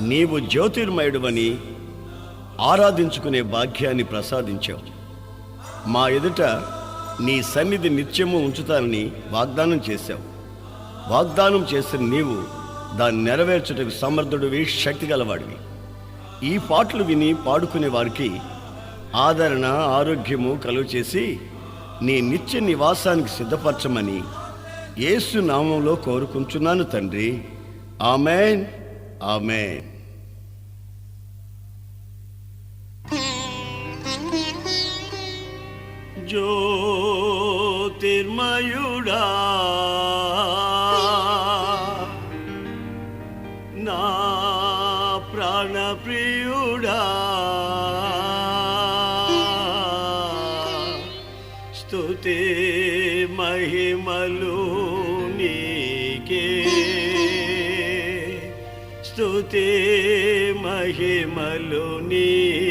నీవు జ్యోతిర్మయుడువని ఆరాధించుకునే భాగ్యాన్ని ప్రసాదించావు. మా ఎదుట నీ సన్నిధి నిత్యము ఉంచుతానని వాగ్దానం చేశావు. వాగ్దానం చేసిన నీవు దాన్ని నెరవేర్చుటకు సమర్థుడివి శక్తి గలవాడివి ఈ పాటలు విని పాడుకునే వారికి ఆదరణ ఆరోగ్యము కలుగు చేసి నీ నిత్య నివాసానికి సిద్ధపరచమని యేసు నామంలో కోరుకుంటున్నాను తండ్రి. ఆమెన్. ఆమెన్. జ్యోతిర్మయుడా మహిమలు నీకే. స్తుతే మహిమలు నీ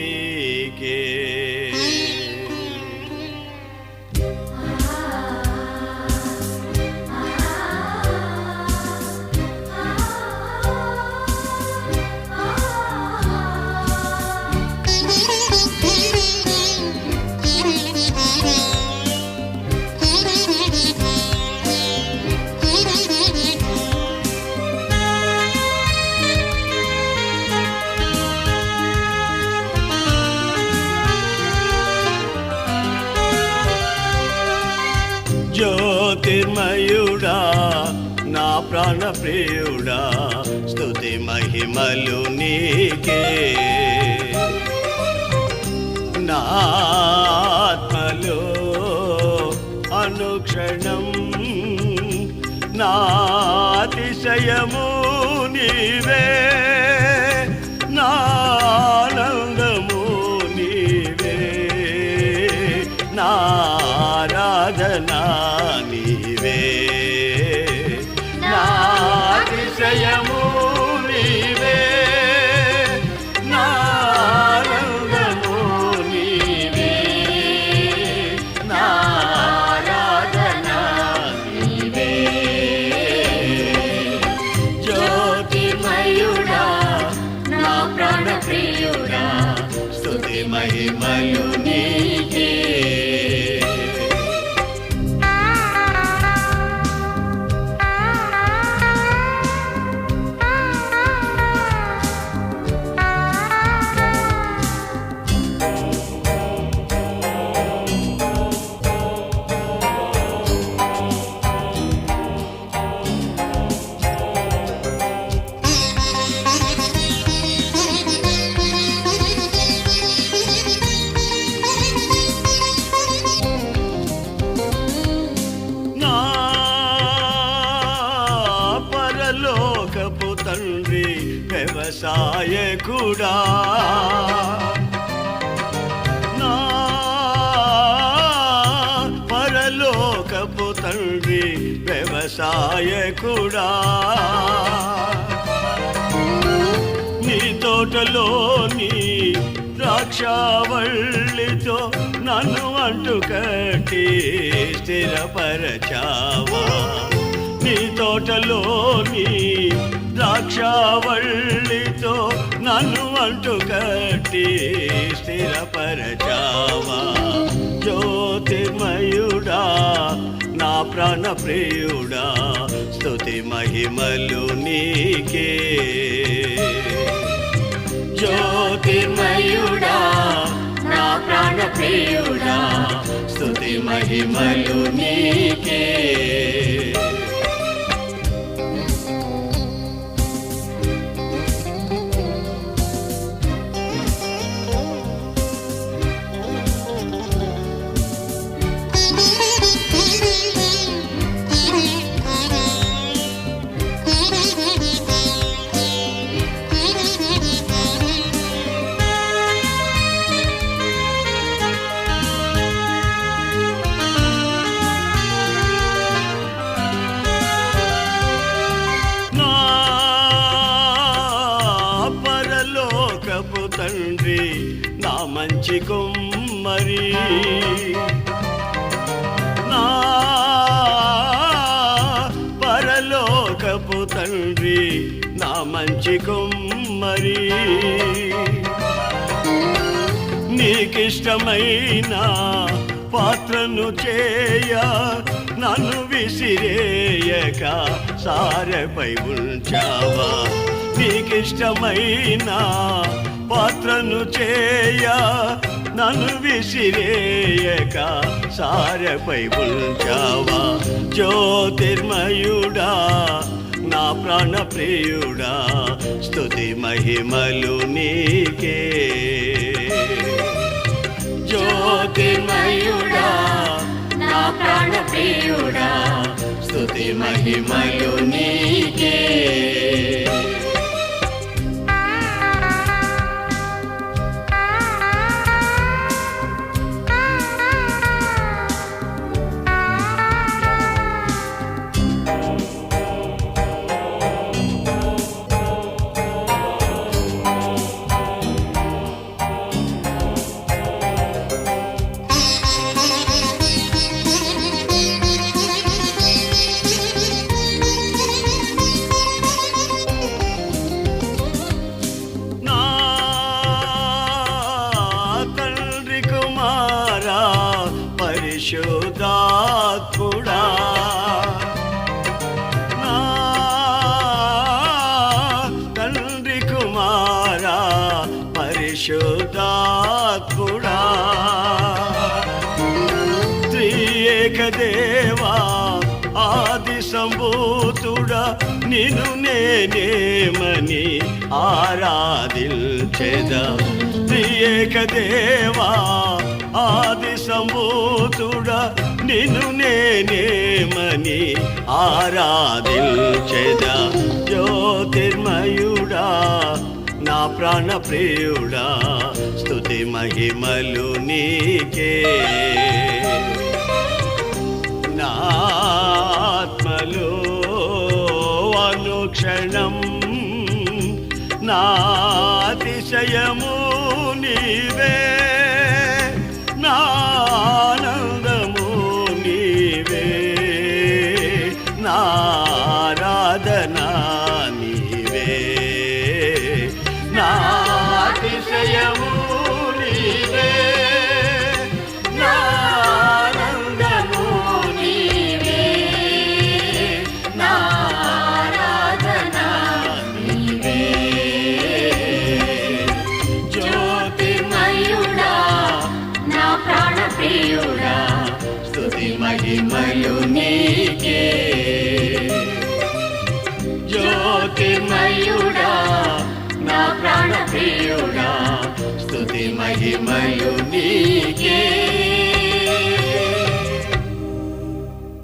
నా ప్రాణ ప్రియుడా స్తుతి మహిమలు నీకే. నా అనుక్షణం నాతిశయము నీవే. పరలోకపు తండ్రి వ్యవసాయకుడా. నా పరలోకపు తండ్రి వ్యవసాయకుడా. నీ తోటలోని ద్రాక్షావళ్ళితో నన్ను అంటు కట్టి స్థిరపరచావా. నీ తోటలోని ద్రాక్షావళ్ళితో నన్ను అంటు కట్టి స్థిరపరచావా? జ్యోతిమయుడా నా ప్రాణ ప్రియుడా స్తుతి మహిమలు నీకే. జ్యోతిమయుడా నా ప్రాణ ప్రియుడా స్తుతి మహిమలు నీకే. తండ్రి నా మంచి కుమ్మరి. నా పరలోకపు తండ్రి నా మంచి కుమ్మరి. నీకిష్టమైన పాత్రను చేయ నన్ను విసిరేయక సారపై ఉంచావా? నీకిష్టమైన పాత్రను చేయ నన్ను విసిరేయక సారపై ఉంచావా? జ్యోతిర్మయుడా నా ప్రాణ ప్రియుడా స్థుతి మహిమలు నీకే. జ్యోతిర్మయుడా నా ప్రాణ ప్రియుడా స్థుతి మహిమలు నీకే. పరిశుద్ధాత్ముడా నా తండ్రి కుమారా పరిశుద్ధాత్ముడా త్రియేక దేవా ఆది సంభూతుడా నిను నేనేమని ఆరాధించెద. త్రియేక దేవా ఆది సంభూతుడా నిన్ను నేనేమని ఆరాధించెదా. జ్యోతిర్మయుడా నా ప్రాణ ప్రియుడా స్తుతి మహిమలు నీకే. మహిమలు నీకే. జ్యోతిర్మయుడా నా ప్రాణ ప్రియుడా స్తుతి మహిమయు నీకే.